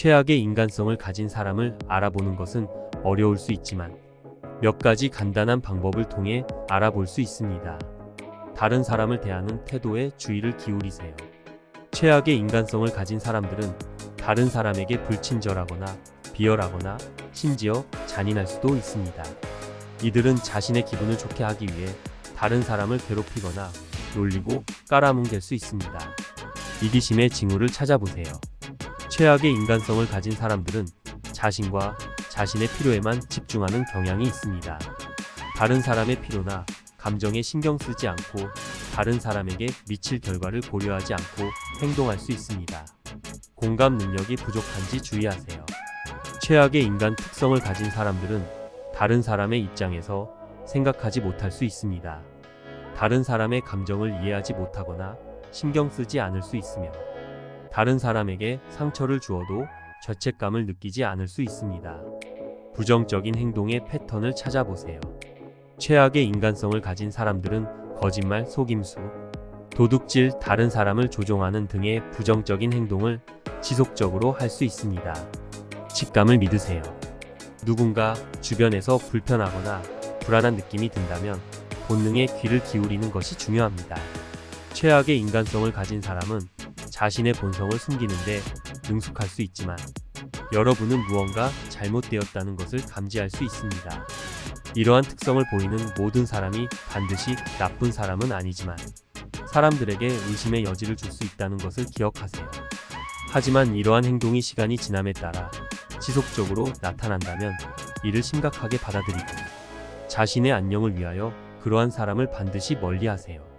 최악의 인간성을 가진 사람을 알아보는 것은 어려울 수 있지만 몇 가지 간단한 방법을 통해 알아볼 수 있습니다. 다른 사람을 대하는 태도에 주의를 기울이세요. 최악의 인간성을 가진 사람들은 다른 사람에게 불친절하거나 비열하거나 심지어 잔인할 수도 있습니다. 이들은 자신의 기분을 좋게 하기 위해 다른 사람을 괴롭히거나 놀리고 깔아뭉갤 수 있습니다. 이기심의 징후를 찾아보세요. 최악의 인간성을 가진 사람들은 자신과 자신의 필요에만 집중하는 경향이 있습니다. 다른 사람의 필요나 감정에 신경 쓰지 않고 다른 사람에게 미칠 결과를 고려하지 않고 행동할 수 있습니다. 공감 능력이 부족한지 주의하세요. 최악의 인간 특성을 가진 사람들은 다른 사람의 입장에서 생각하지 못할 수 있습니다. 다른 사람의 감정을 이해하지 못하거나 신경 쓰지 않을 수 있으며 다른 사람에게 상처를 주어도 죄책감을 느끼지 않을 수 있습니다. 부정적인 행동의 패턴을 찾아보세요. 최악의 인간성을 가진 사람들은 거짓말, 속임수, 도둑질, 다른 사람을 조종하는 등의 부정적인 행동을 지속적으로 할 수 있습니다. 직감을 믿으세요. 누군가 주변에서 불편하거나 불안한 느낌이 든다면 본능에 귀를 기울이는 것이 중요합니다. 최악의 인간성을 가진 사람은 자신의 본성을 숨기는데 능숙할 수 있지만 여러분은 무언가 잘못되었다는 것을 감지할 수 있습니다. 이러한 특성을 보이는 모든 사람이 반드시 나쁜 사람은 아니지만 사람들에게 의심의 여지를 줄 수 있다는 것을 기억하세요. 하지만 이러한 행동이 시간이 지남에 따라 지속적으로 나타난다면 이를 심각하게 받아들이고 자신의 안녕을 위하여 그러한 사람을 반드시 멀리 하세요.